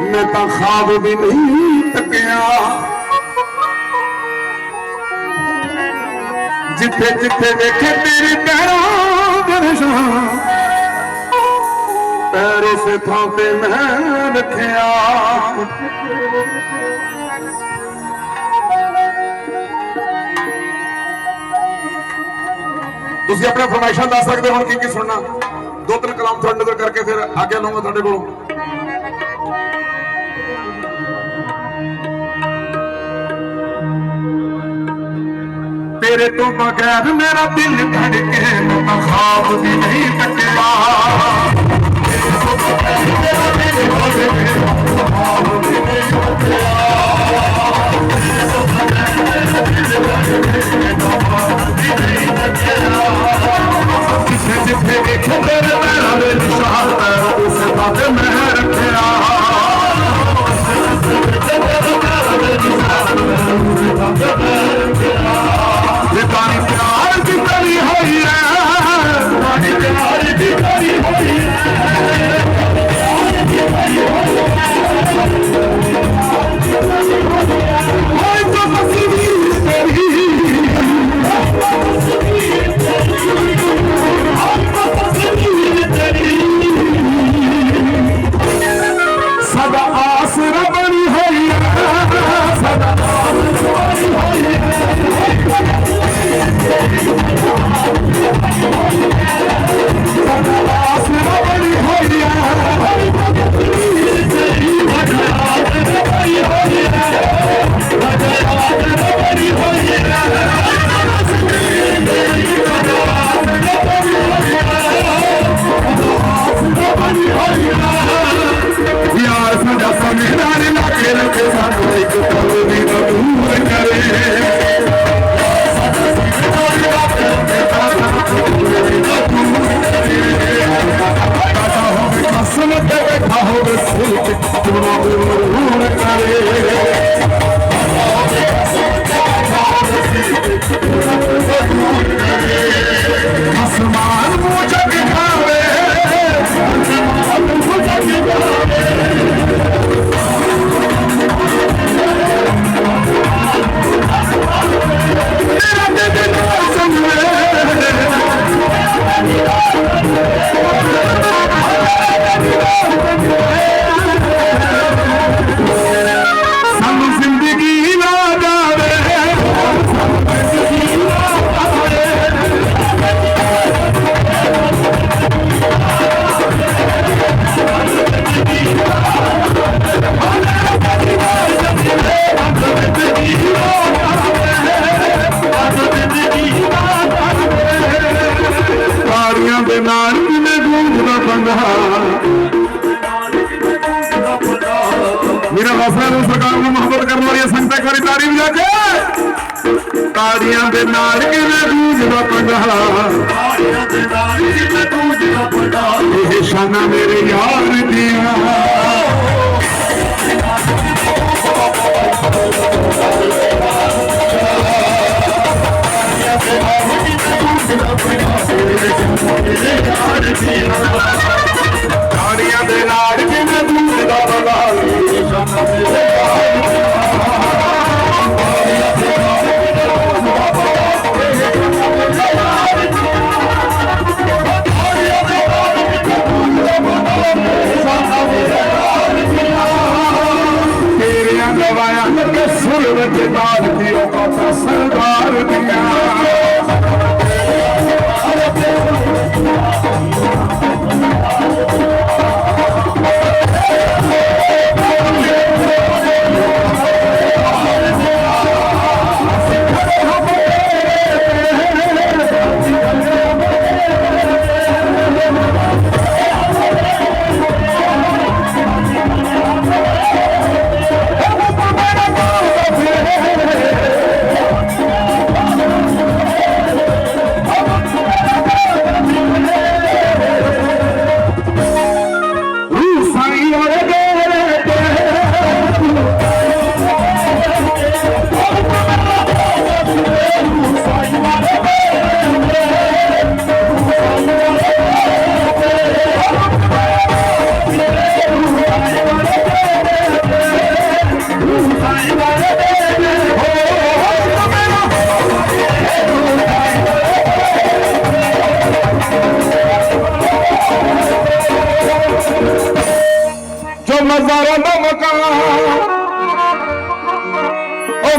ਮੈਂ ਤਾਂ ਖਾਬ ਵੀ ਨਹੀਂ ਤੱਕਿਆ ਜਿੱਥੇ ਜਿੱਥੇ ਵੇਖੇ ਤੇਰੀ ਪੈਰਾਂ ਦੇ ਪੈਰ ਇਸੇ ਥਾਂ ਤੇ ਮੈਂ ਰੱਖਿਆ। ਤੁਸੀਂ ਆਪਣੇ ਫਰਮਾਇਸ਼ਾਂ ਦੱਸ ਸਕਦੇ ਹੋ ਹੁਣ ਕੀ ਕੀ ਸੁਣਨਾ? ਦੋ ਤਿੰਨ ਕਲਾਮ ਤੁਹਾਡੇ ਤੋਂ ਕਰਕੇ ਫਿਰ ਆਗਿਆ ਲਵਾਂਗਾ ਤੁਹਾਡੇ ਕੋਲੋਂ। ਤੇਰੇ ਤੋਂ ਬਗੈਰ ਮੇਰਾ ਦਿਲ ਧੜਕੇ ਮੈਂ ਤਾਂ ਖਾਬ ਵੀ ਨਹੀਂ ਤੱਕਿਆ ਜਿੱਥੇ ਜਿੱਥੇ ਵੇਖੇ ਇੱਕ ਵਾਰੀ ਤਾੜੀ ਵਜਾ ਕੇ ਤਾੜੀਆਂ ਦੇ ਨਾਲ ਕਿਵੇਂ ਗੂੰਜਦਾ ਪੰਗਾ ਇਹ ਸ਼ਾਨਾ ਮੇਰੇ ਯਾਰ ਦੀਆਂ। ਤਾੜੀਆਂ ਦੇ ਨਾਲ के सूरत दाल दियो कथा सरदार दिया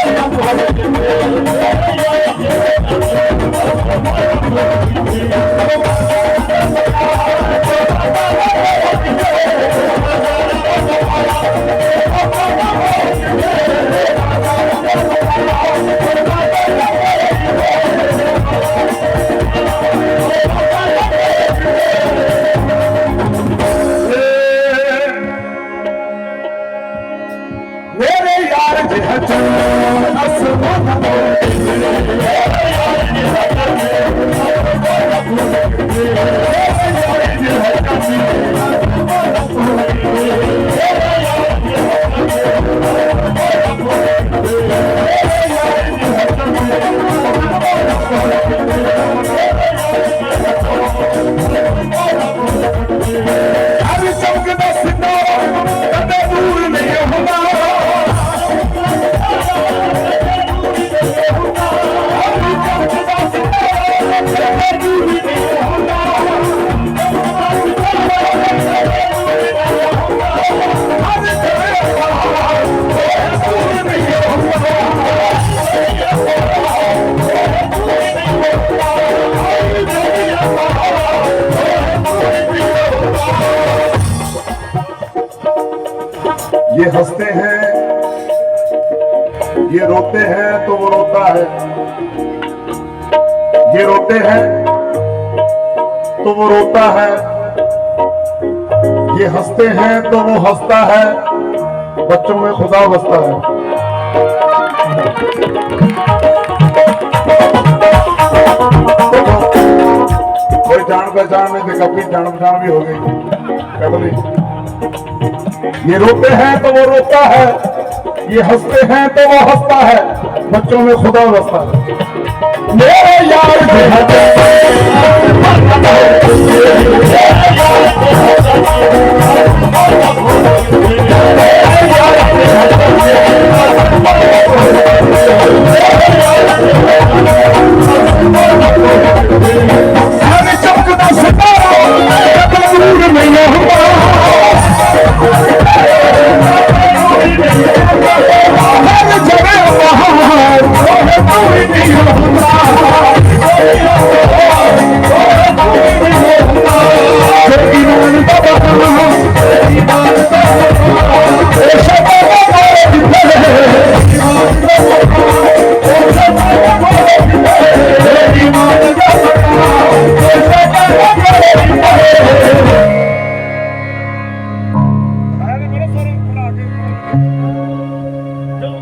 Thank you. Yeah. ये हँसते हैं, ये रोते हैं तो वो रोता है। ये रोते हैं तो वो रोता है। ये हँसते हैं तो वो हंसता है। बच्चों में खुदा बसता है। कोई जान पहचान में देखा फिर जान पहचान भी हो गई। ये रोते हैं तो वो रोता है। ये हँसते हैं तो वो हंसता है। बच्चों में खुदा बसता है। मेरे यार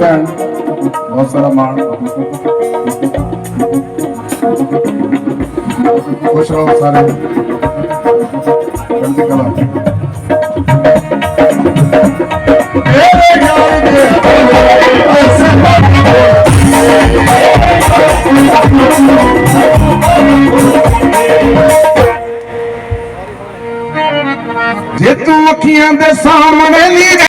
ਭੈਣ। ਬਹੁਤ ਸਾਰਾ ਮਾਣ। ਖੁਸ਼ ਰਹੋ ਸਾਰੇ। ਚੜ੍ਹਦੀ ਕਲਾ। ਮੇਰੇ ਯਾਰ ਦੇ ਜੇ ਤੂੰ ਅੱਖੀਆਂ ਦੇ ਸਾਹਮਣੇ ਨਹੀਂ